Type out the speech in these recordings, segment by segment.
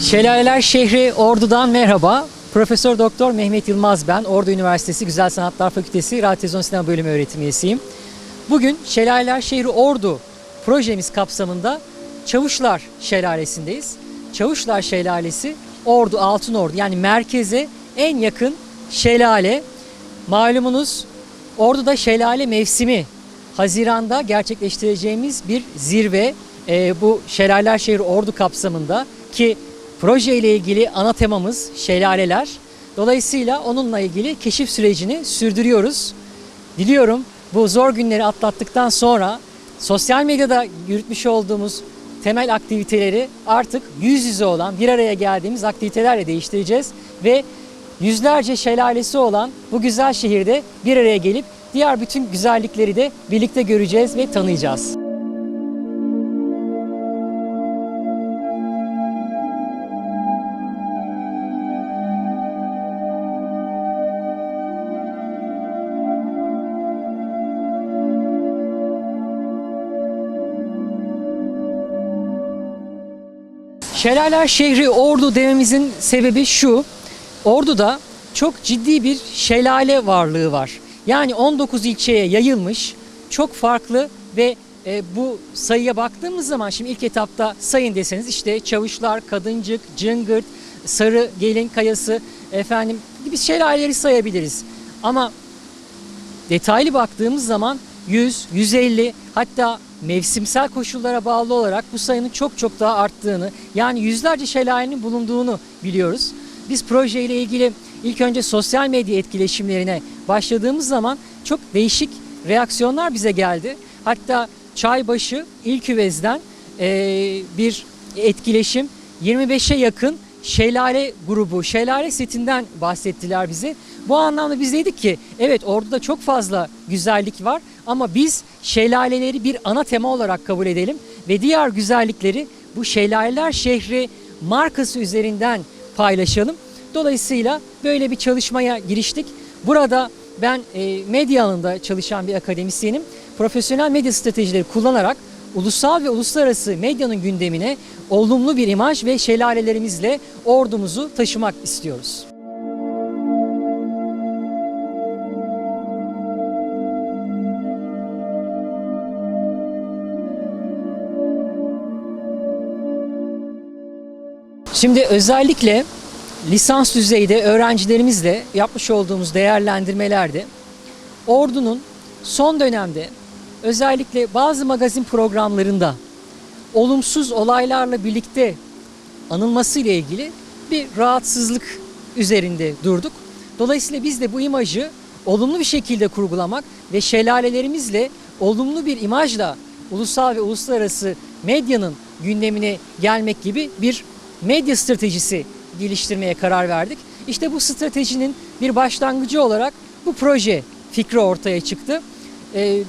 Şelaleler şehri Ordu'dan merhaba. Profesör Doktor Mehmet Yılmaz ben. Ordu Üniversitesi Güzel Sanatlar Fakültesi Radyo Sinema Bölümü öğretim üyesiyim. Bugün Şelaleler Şehri Ordu projemiz kapsamında Çavuşlar Şelalesi'ndeyiz. Çavuşlar Şelalesi Ordu, Altınordu yani merkeze en yakın şelale. Malumunuz Ordu'da şelale mevsimi Haziran'da gerçekleştireceğimiz bir zirve. Ee, bu Şelaleler Şehri Ordu kapsamında ki proje ile ilgili ana temamız şelaleler. Dolayısıyla onunla ilgili keşif sürecini sürdürüyoruz. Diliyorum bu zor günleri atlattıktan sonra sosyal medyada yürütmüş olduğumuz temel aktiviteleri artık yüz yüze olan bir araya geldiğimiz aktivitelerle değiştireceğiz ve yüzlerce şelalesi olan bu güzel şehirde bir araya gelip diğer bütün güzellikleri de birlikte göreceğiz ve tanıyacağız. Şelaleler şehri Ordu dememizin sebebi şu. Ordu'da çok ciddi bir şelale varlığı var. Yani 19 ilçeye yayılmış çok farklı ve e, bu sayıya baktığımız zaman şimdi ilk etapta sayın deseniz işte Çavuşlar, Kadıncık, Cıngırt, Sarı Gelin Kayası efendim gibi şelaleleri sayabiliriz. Ama detaylı baktığımız zaman 100, 150 hatta mevsimsel koşullara bağlı olarak bu sayının çok çok daha arttığını yani yüzlerce şelalenin bulunduğunu biliyoruz. Biz projeyle ilgili ilk önce sosyal medya etkileşimlerine başladığımız zaman çok değişik reaksiyonlar bize geldi. Hatta Çaybaşı İlk Üvez'den eee, bir etkileşim 25'e yakın şelale grubu, şelale setinden bahsettiler bize. Bu anlamda biz dedik ki evet orada çok fazla güzellik var ama biz şelaleleri bir ana tema olarak kabul edelim ve diğer güzellikleri bu şelaleler şehri markası üzerinden paylaşalım. Dolayısıyla böyle bir çalışmaya giriştik. Burada ben e, medya alanında çalışan bir akademisyenim. Profesyonel medya stratejileri kullanarak ulusal ve uluslararası medyanın gündemine olumlu bir imaj ve şelalelerimizle ordumuzu taşımak istiyoruz. Şimdi özellikle lisans düzeyde öğrencilerimizle yapmış olduğumuz değerlendirmelerde ordunun son dönemde özellikle bazı magazin programlarında olumsuz olaylarla birlikte anılması ile ilgili bir rahatsızlık üzerinde durduk. Dolayısıyla biz de bu imajı olumlu bir şekilde kurgulamak ve şelalelerimizle olumlu bir imajla ulusal ve uluslararası medyanın gündemine gelmek gibi bir medya stratejisi geliştirmeye karar verdik. İşte bu stratejinin bir başlangıcı olarak bu proje fikri ortaya çıktı. Ee,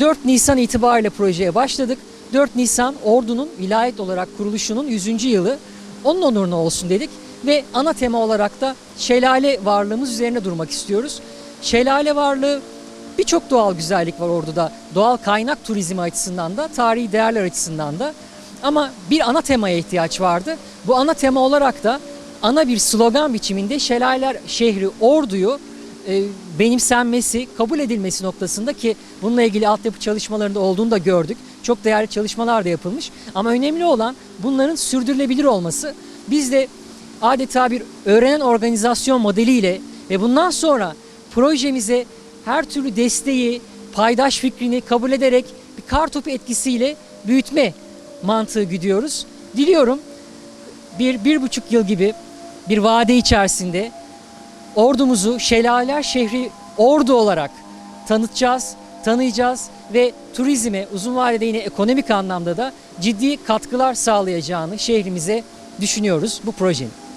4 Nisan itibariyle projeye başladık. 4 Nisan ordunun vilayet olarak kuruluşunun 100. yılı onun onuruna olsun dedik ve ana tema olarak da şelale varlığımız üzerine durmak istiyoruz. Şelale varlığı birçok doğal güzellik var orduda. Doğal kaynak turizmi açısından da, tarihi değerler açısından da. Ama bir ana temaya ihtiyaç vardı. Bu ana tema olarak da ana bir slogan biçiminde Şelaleler şehri Ordu'yu e, benimsenmesi, kabul edilmesi noktasında ki bununla ilgili altyapı çalışmalarında olduğunu da gördük. Çok değerli çalışmalar da yapılmış. Ama önemli olan bunların sürdürülebilir olması. Biz de adeta bir öğrenen organizasyon modeliyle ve bundan sonra projemize her türlü desteği, paydaş fikrini kabul ederek bir kar topu etkisiyle büyütme mantığı güdüyoruz. Diliyorum bir, bir buçuk yıl gibi bir vade içerisinde ordumuzu Şelaleler şehri ordu olarak tanıtacağız, tanıyacağız ve turizme uzun vadede yine ekonomik anlamda da ciddi katkılar sağlayacağını şehrimize düşünüyoruz bu projenin.